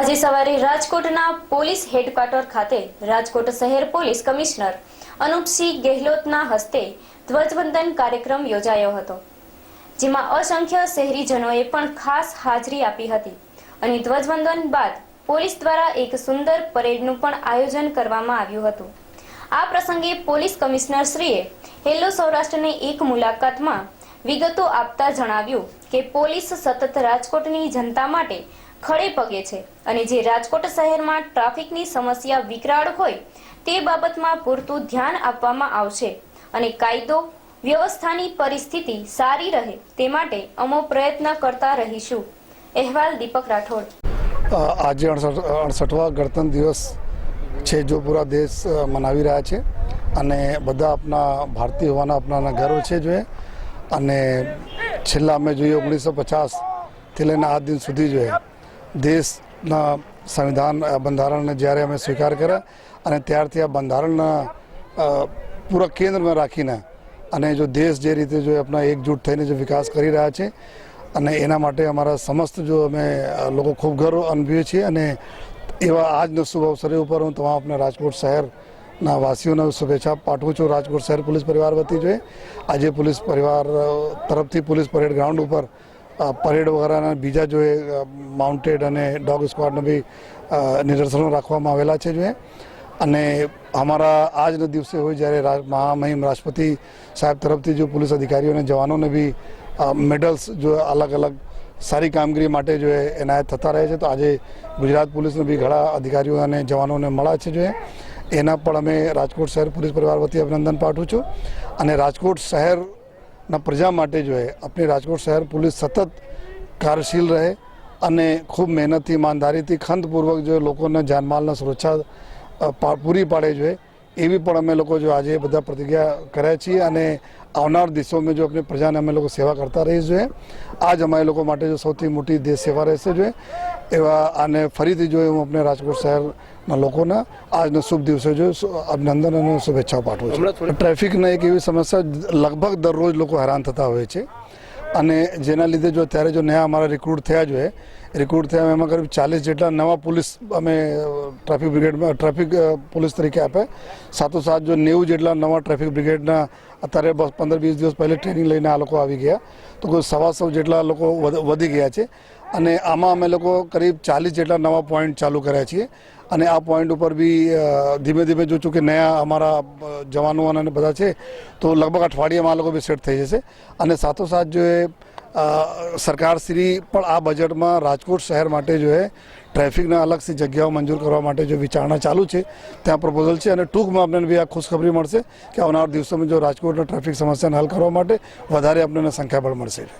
આજે સવારે રાજકોટના પોલીસ હેડક્વાર્ટર ખાતે રાજકોટ શહેર પોલીસ કમિશનર અનુપસિંહ ગેહલોતના હસ્તે ધ્વજવંદન કાર્યક્રમ યોજાયો હતો, જેમાં અસંખ્ય શહેરીજનોએ પણ ખાસ હાજરી આપી હતી અને ધ્વજવંદન બાદ પોલીસ દ્વારા એક સુંદર પરેડનું પણ આયોજન કરવામાં આવ્યું હતું. આ પ્રસંગે પોલીસ કમિશનર શ્રીએ હેલો સૌરાષ્ટ્રની એક મુલાકાતમાં વિગતો આપતા જણાવ્યું કે પોલીસ સતત રાજકોટની જનતા માટે ખડે પગે છે અને જે રાજકોટ શહેરમાં ટ્રાફિકની સમસ્યા વિકરાળ હોય તે બાબતમાં પૂરતું ધ્યાન આપવામાં આવશે અને કાયદો, વ્યવસ્થાની પરિસ્થિતિ સારી રહે તે માટે અમો પ્રયત્ન કરતા રહીશું. અહેવાલ દીપક રાઠોડ. આજે અડસઠ અડસઠવા ગણતંત્ર દિવસ છે જો પૂરા દેશ મનાવી રહ્યા છે અને બધા આપણા ભારતીય હોવાના આપણાના ગર્વ છે જોઈએ અને છેલ્લા અમે જોઈએ ઓગણીસો પચાસથી લઈને આ દિન સુધી જોઈએ દેશના સંવિધાન બંધારણને જ્યારે અમે સ્વીકાર કર્યા અને ત્યારથી આ બંધારણના પૂરા કેન્દ્રમાં રાખીને અને જો દેશ જે રીતે જો આપણા એકજૂટ થઈને જો વિકાસ કરી રહ્યા છે અને એના માટે અમારા સમસ્ત જો અમે લોકો ખૂબ ગર્વ અનુભવીએ છીએ અને એવા આજનો શુભ અવસરે ઉપર હું તમામ આપણા રાજકોટ શહેરના વાસીઓને શુભેચ્છા પાઠવું છું. રાજકોટ શહેર પોલીસ પરિવાર વતી જોઈએ. આજે પોલીસ પરિવાર તરફથી પોલીસ પરેડ ગ્રાઉન્ડ ઉપર પરેડ વગેરેના બીજા જો એ માઉન્ટેડ અને ડોગ સ્ક્વોડને બી નિદર્શનો રાખવામાં આવેલા છે જોઈએ અને અમારા આજના દિવસે હોય જ્યારે મહામહિમ રાષ્ટ્રપતિ સાહેબ તરફથી જો પોલીસ અધિકારીઓ અને જવાનોને બી મેડલ્સ જો અલગ અલગ સારી કામગીરી માટે જો એનાયત થતા રહે છે, તો આજે ગુજરાત પોલીસને બી ઘણા અધિકારીઓ અને જવાનોને મળ્યા છે જો એના પણ અમે રાજકોટ શહેર પોલીસ પરિવાર વતી અભિનંદન પાઠવું છું. અને રાજકોટ શહેરના પ્રજા માટે જો એ આપણી રાજકોટ શહેર પોલીસ સતત કાર્યશીલ રહે અને ખૂબ મહેનતથી, ઈમાનદારીથી, ખંતપૂર્વક જો લોકોને જાનમાલના સુરક્ષા પૂરી પાડે જોઈએ એવી પણ અમે લોકો જો આજે બધા પ્રતિજ્ઞા કર્યા છીએ અને આવનાર દિવસોમાં જો આપણી પ્રજાને અમે લોકો સેવા કરતા રહીશું જોઈએ આ જ અમારે લોકો માટે જો સૌથી મોટી દેશ સેવા રહેશે જોઈએ એવા આને ફરીથી જો હું આપણે રાજકોટ શહેરના લોકોના આજનો શુભ દિવસે જો અભિનંદન અને શુભેચ્છાઓ પાઠવું છું. ટ્રાફિકના એક એવી સમસ્યા લગભગ દરરોજ લોકો હેરાન થતા હોય છે. અને જેના લીધે જો અત્યારે જો નયા અમારા રિક્રુટ થયા જોઈએ રિક્રુટ થયા એમાં કરીબ ચાલીસ જેટલા નવા પોલીસ અમે ટ્રાફિક બ્રિગેડમાં ટ્રાફિક પોલીસ તરીકે આપે. સાથોસાથ જો નેવું જેટલા નવા ટ્રાફિક બ્રિગેડના અત્યારે બસ પંદર વીસ દિવસ પહેલે ટ્રેનિંગ લઈને આ લોકો આવી ગયા. તો કોઈ સવા સો જેટલા લોકો વધી ગયા છે. અને આમાં અમે લોકો કરીબ ચાલીસ જેટલા નવા પોઈન્ટ ચાલુ કર્યા છીએ. અને આ પોઈન્ટ ઉપર બી ધીમે ધીમે જો છું કે નયા અમારા જવાનો અને બધા છે, તો લગભગ અઠવાડિયામાં આ લોકો બી સેટ થઈ જશે. અને સાથોસાથ જો એ સરકારશ્રી પણ આ બજેટમાં રાજકોટ શહેર માટે જો એ ટ્રાફિકના અલગથી જગ્યાઓ મંજૂર કરવા માટે જો વિચારણા ચાલુ છે, ત્યાં પ્રપોઝલ છે. અને ટૂંકમાં આપણને બી આ ખુશખબરી મળશે કે આવનાર દિવસોમાં જો રાજકોટના ટ્રાફિક સમસ્યાને હલ કરવા માટે વધારે આપણને સંખ્યાબળ મળશે.